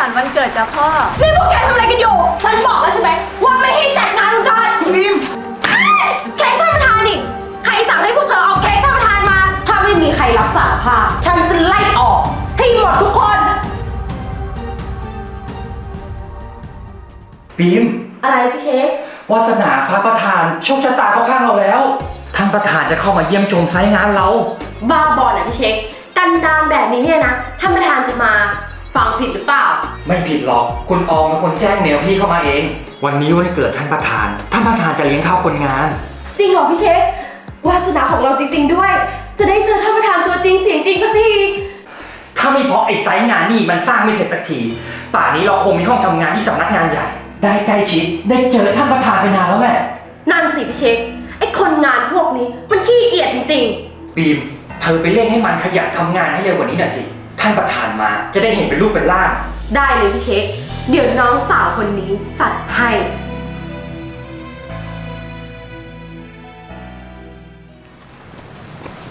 สันต์วันเกิดจ้ะพ่อ นี่พวกแกทำอะไรกันอยู่ ฉันบอกแล้วใช่ไหมว่าไม่ให้จัดงานวันเกิดบีมเค้กท่านประธานนี่ใครสั่งให้พวกเธอเอาเค้กท่านประธานมา ถ้าไม่มีใครรับสารภาพ ฉันจะไล่ออก ให้หมดทุกคน บีมอะไรพี่เช็ควาสนาฟ้าประธานโชคชะตาเข้าข้างเราแล้ว ท่านประธานจะเข้ามาเยี่ยมชมไซต์งานเรา บ้าบอลนะพี่เช็ค กันดานแบบนี้เนี่ยนะ ท่านประธานจะมา ฟังผิดหรือเปล่า ไม่ผิดหรอก คุณออมเป็นคนแจ้งเมลพี่เข้ามาเอง วันนี้วันเกิดท่านประธาน ท่านประธานจะเลี้ยงข้าวคนงาน จริงเหรอพี่เช็ควาสนาของเราจริง ๆ ด้วย จะได้เจอท่านประธานตัวจริงเสียงจริงสักที ถ้าไม่เพราะไอ้ไซต์งานนี่มันสร้างไม่เสร็จสักที ป่านนี้เราคงมีห้องทำงานที่สำนักงานใหญ่ ได้ใกล้ชิด ได้เจอท่านประธานไปนานแล้วแหละ นั่นสิพี่เช็คไอ้คนงานพวกนี้มันขี้เกียจจริงบีม เธอไปเร่งให้มันขยันทำงานให้เร็วกว่านี้หน่อยสิ ท่านประธานมาจะได้เห็นเป็นรูปเป็นร่างๆได้เลยพี่เช็ค เดี๋ยวน้องสาวคนนี้จัดให้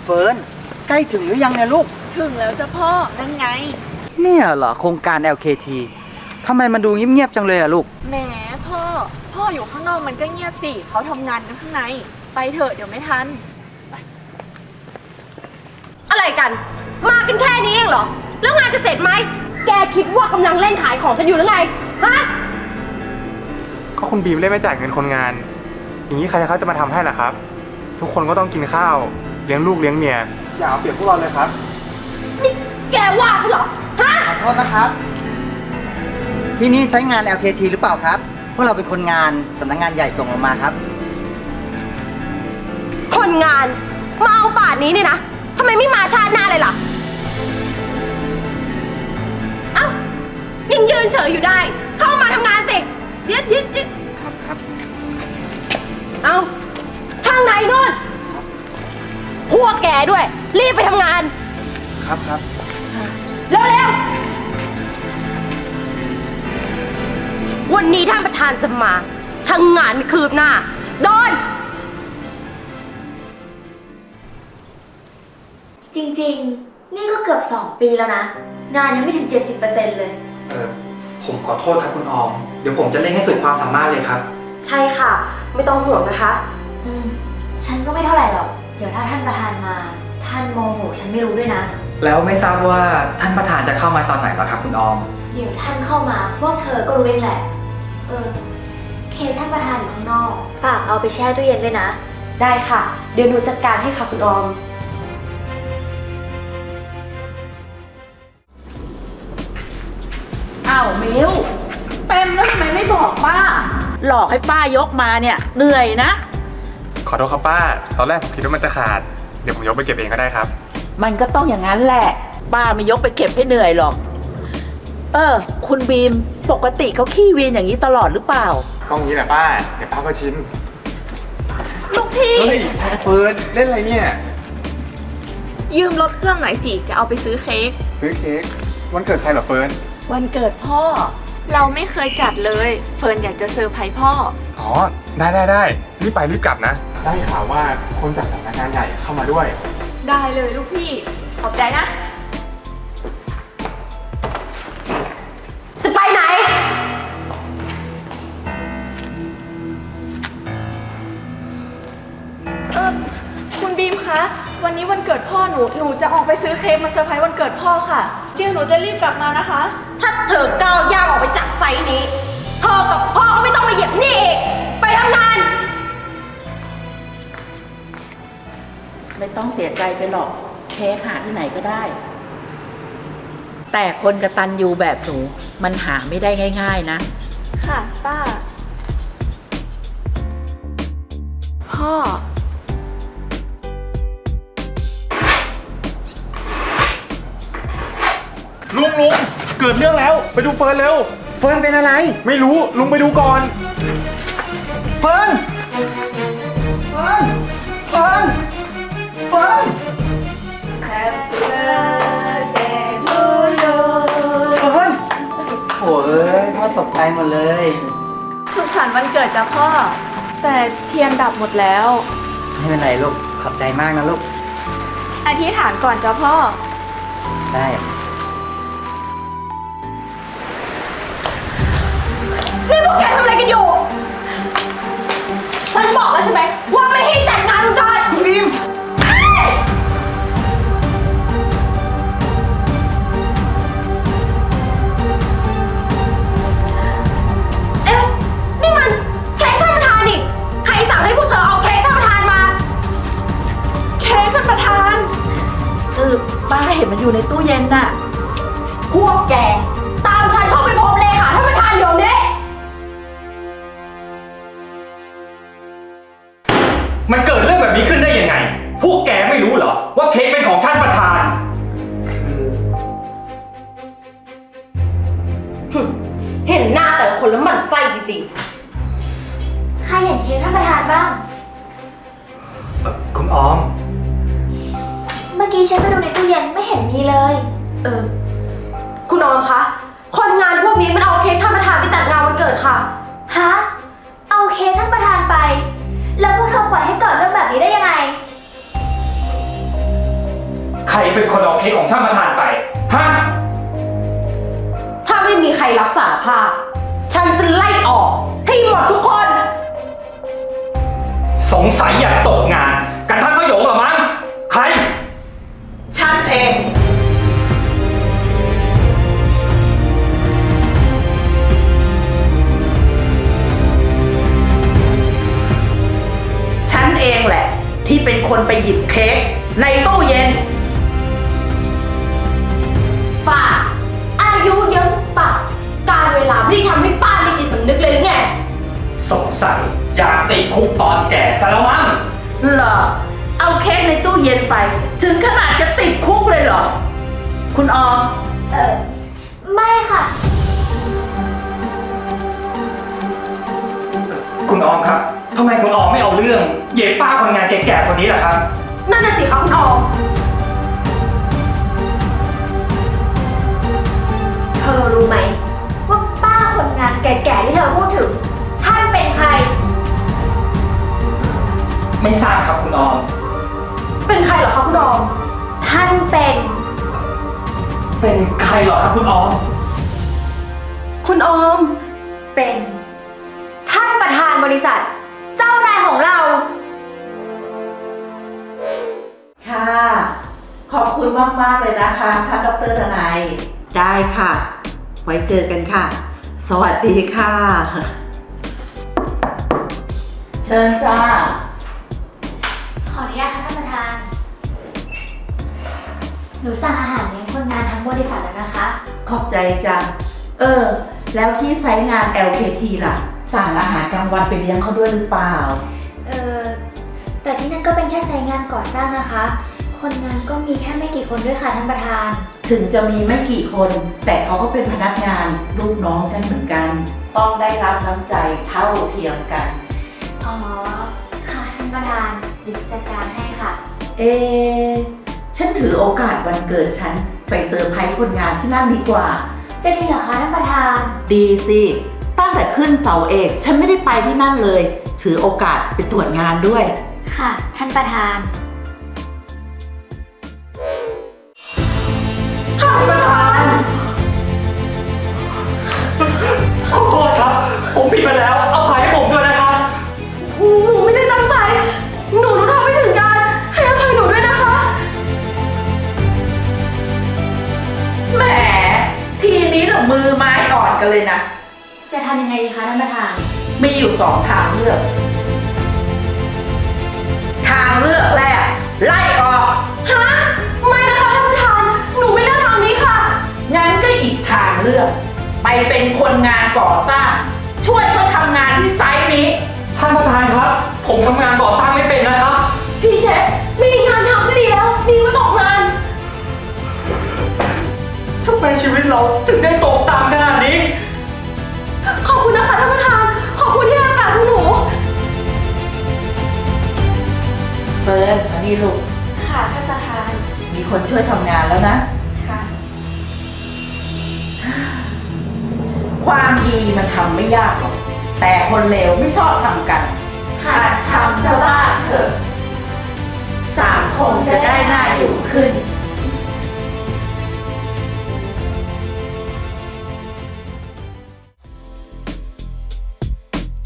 เฟิร์นใกล้ถึงหรือยังเนี่ยลูก ถึงแล้วจ้ะพ่อ นั่นไง เนี่ยเหรอโครงการ LKT ทำไมมันดูเงียบๆจังเลยอะลูก แหมพ่อ พ่ออยู่ข้างนอกมันก็เงียบสิ เขาทำงานกันข้างใน ไปเถอะเดี๋ยวไม่ทันอะไร กัน มากันแค่นี้เองเหรอ แล้วงานจะเสร็จไหม แกคิดว่ากำลังเล่นขายของกันอยู่หรือไง ฮะ ก็คุณบีมเล่นไม่จ่ายเงินคนงาน อย่างนี้ใครเขาจะมาทำให้ล่ะครับ ทุกคนก็ต้องกินข้าวเลี้ยงลูกเลี้ยงเมียอย่าเอาเปรียบพวกเราเลยครับ นี่แกว่าฉันเหรอ ฮะ ขอโทษนะครับ ที่นี่ใช้งาน LKT หรือเปล่าครับ พวกเราเป็นคนงานสำนักงานใหญ่ส่งเรามาครับ คนงานมาเอาป่านนี้เนี่ยนะ ทำไมไม่มาชาติหน้าเลยล่ะ เอ้า ยังยืนเฉยอยู่ได้ เข้ามาทำงานสิเดี๋ยวเดี๋ยวเดี๋ยวครับครับเอาทางไหนนู่น พวกแกด้วย รีบไปทำงาน ครับครับเร็วๆวันนี้ท่านประธานจะมาทำงานไม่คืบหน้า โดน จริงๆ นี่ก็เกือบ 2 ปีแล้วนะ งานยังไม่ถึง 70%เลย เออผมขอโทษครับคุณออม เดี๋ยวผมจะเร่งให้สุดความสามารถเลยครับ ใช่ค่ะ ไม่ต้องห่วงนะคะ อืม ฉันก็ไม่เท่าไหร่หรอก เดี๋ยวถ้าท่านประธานมา ท่านโมโหฉันไม่รู้ด้วยนะ แล้วไม่ทราบว่าท่านประธานจะเข้ามาตอนไหนเหรอครับคุณออม เดี๋ยวท่านเข้ามาพวกเธอก็รู้เองแหละ เออ เค้กท่านประธานอยู่ข้างนอก ฝากเอาไปแช่ตู้เย็นด้วยนะ ได้ค่ะ เดี๋ยวหนูจัดการให้ค่ะคุณออม อ้าวมิวเต็มแล้วทำไมไม่บอกป้า หลอกให้ป้ายกมาเนี่ย เหนื่อยนะ ขอโทษครับป้า ตอนแรกผมคิดว่ามันจะขาด เดี๋ยวผมยกไปเก็บเองก็ได้ครับ มันก็ต้องอย่างนั้นแหละ ป้าไม่ยกไปเก็บให้เหนื่อยหรอก เออ คุณบีมปกติเขาขี้วีนอย่างนี้ตลอดหรือเปล่า กล้องนี้แหละป้า เดี๋ยวป้าก็ชิน ลูกพี่ เฮ้ยเฟิร์นเล่นอะไรเนี่ย ยืมรถเครื่องหน่อยสิ จะเอาไปซื้อเค้ก ซื้อเค้ก วันเกิดใครเหรอเฟิร์น วันเกิดพ่อ เราไม่เคยจัดเลย เฟิร์นอยากจะเซอร์ไพรส์พ่อ อ๋อ ได้ได้ได้รีบไปรีบกลับนะ ได้ข่าวว่าคนจากสำนักงานใหญ่เข้ามาด้วย ได้เลยลูกพี่ ขอบใจนะ จะไปไหน เออคุณบีมคะ วันนี้วันเกิดพ่อหนู หนูจะออกไปซื้อเค้กมาเซอร์ไพรส์วันเกิดพ่อค่ะ เดี๋ยวหนูจะรีบกลับมานะคะ ถ้าเธอก้าวย่างออกไปจากไซต์นี้ เธอกับพ่อก็ไม่ต้องมาเหยียบนี่อีก ไปทำงาน ไม่ต้องเสียใจไปหรอกเค้กหาที่ไหนก็ได้ แต่คนกระตันยูแบบหนูมันหาไม่ได้ง่าย ๆ นะ ค่ะ ป้า พ่อ ลุงลุง เกิดเรื่องแล้วไปดูเฟิร์นเร็ว เฟิร์นเป็นอะไร ไม่รู้ลุงไปดูก่อน เฟิร์น เฟิร์น เฟิร์น เฟิร์น เฟิร์นโอ้ยพ่อตกใจหมดเลย สุขสันต์วันเกิดจ้ะพ่อ แต่เทียนดับหมดแล้ว ไม่เป็นไรลูก ขอบใจมากนะลูก อธิษฐานก่อนจ้ะพ่อ ได้ นี่พวกแกทำอะไรกันอยู่ ฉันบอกแล้วใช่ไหมว่าไม่ให้จัดงานองค์กรคุณมเอ๊ะ นี่มันเค้กท่านปานนี่ใครสั่ให้พวกเธอเอาเค้กท่านประธานมา เค้กท่านปานป้าเห็นมันอยู่ในตู้เย็นน่ะ พวกแก มันเกิดเรื่องแบบนี้ขึ้นได้ยังไง พวกแกไม่รู้เหรอ ว่าเค้กเป็นของท่านประธานคือเห็นหน้าแต่ละคนแล้วมันไส้จริงใครเห็นเค้กท่านประธานบ้าง คุณออม เมื่อกี้ฉันไปดูในตู้เย็นไม่เห็นมีเลยเออ คุณออมคะ คนงานพวกนี้มันเอาเค้กท่านประธานไปจัดงานวันเกิดค่ะ ฮะ เอาเค้กท่านประธาน เป็นคนเอาเค้กของท่านประธานไป ฮะ ถ้าไม่มีใครรับสารภาพ ฉันจะไล่ออกให้หมดทุกคน สงสัยอยากตกงาน กันทั้งประโยคเหรอมั้ง ใคร ฉันเอง ฉันเองแหละ ที่เป็นคนไปหยิบเค้กในตู้ การเวลาไม่ได้ทำให้ป้ามีจิตสำนึกเลยหรือไง สงสัยอยากติดคุกตอนแก่ซะแล้วมั้งเหรอ เอาเค้กในตู้เย็นไป ถึงขนาดจะติดคุกเลยเหรอ คุณออม เออไม่ค่ะ คุณออมครับทำไมคุณออมไม่เอาเรื่องเย่ป้าคนงานแก่ๆคนนี้ล่ะครับ นั่นน่ะสิคะคุณออม เธอรู้ไหม แก่ๆที่เธอพูดถึง ท่านเป็นใคร ไม่ทราบครับคุณออม เป็นใครเหรอคะคุณออม ท่านเป็น เป็นใครเหรอครับคุณออม คุณออม เป็น ท่านประธานบริษัท เจ้านายของเรา ค่ะ ขอบคุณมาก ๆ เลยนะคะท่านดรทนาย ได้ค่ะ ไว้เจอกันค่ะ สวัสดีค่ะ เชิญจ้า ขออนุญาตค่ะท่านประธาน หนูสั่งอาหารเลี้ยงคนงานทั้งบริษัทแล้วนะคะ ขอบใจจัง เออ แล้วที่ไซต์งาน LKT ล่ะ สั่งอาหารกลางวันไปเลี้ยงเขาด้วยหรือเปล่า เออแต่ที่นั่นก็เป็นแค่ไซต์งานก่อสร้างนะคะ คนงานก็มีแค่ไม่กี่คนด้วยค่ะท่านประธาน ถึงจะมีไม่กี่คน แต่เขาก็เป็นพนักงานลูกน้องฉันเหมือนกัน ต้องได้รับน้ำใจเท่าเทียมกัน อ๋อ ค่ะท่านประธานเดี๋ยวจัดการให้ค่ะ เอะฉันถือโอกาสวันเกิดฉัน ไปเซอร์ไพรส์คนงานที่นั่นดีกว่า จะดีเหรอคะท่านประธาน ดีสิ ตั้งแต่ขึ้นเสาเอก ฉันไม่ได้ไปที่นั่นเลย ถือโอกาสไปตรวจงานด้วย ค่ะ ท่านประธาน ท่านประธานขอโทษครับ ผมผิดไปแล้ว เอาภัยให้ผมด้วยนะครับ หนูไม่ได้ตั้งใจ หนูรู้เท่าไม่ถึงการ ให้อภัยหนูด้วยนะคะ แหม ทีนี้เรามือไม้อ่อนกันเลยนะ จะทำยังไงดีคะท่านประธาน มีอยู่สองทางเลือก ลือก ไปเป็นคนงานก่อสร้าง ช่วยเขาทำงานที่ไซต์นี้ ท่านประธานครับ ผมทำงานก่อสร้างไม่เป็นนะครับ พี่เช็คมีงานทำก็ดีแล้ว มีก็ตกงาน ทำไมชีวิตเราถึงได้ตกต่ำขนาดนี้ ขอบคุณนะคะท่านประธาน ขอบคุณที่ให้โอกาสพวกหนู เฟิร์นมานี่ลูก ค่ะท่านประธาน มีคนช่วยทำงานแล้วนะ ความดีมันทำไม่ยากหรอก แต่คนเลวไม่ชอบทำกัน หัดทำซะบ้างเถอะ สังคมจะได้น่าอยู่ขึ้น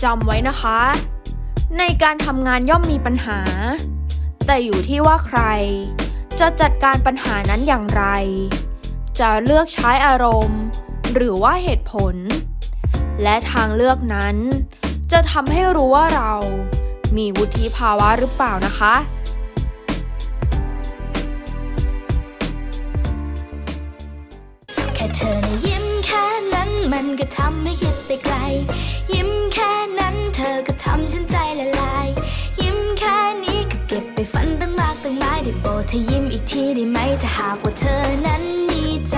จำไว้นะคะ ในการทำงานย่อมมีปัญหา แต่อยู่ที่ว่าใคร จะจัดการปัญหานั้นอย่างไร จะเลือกใช้อารมณ์ หรือว่าเหตุผล และทางเลือกนั้น จะทำให้รู้ว่าเรา มีวุฒิภาวะหรือเปล่านะคะ แค่เธอนะยิ้มแค่นั้นมันก็ทำให้คิดไปไกล ยิ้มแค่นั้นเธอก็ทำฉันใจละลาย ยิ้มแค่นี้ก็เก็บไปฝันตั้งมากตั้งหลายได้โปรดเธอยิ้มอีกทีได้ไหมถ้าหากว่าเธอนั้นมีใจ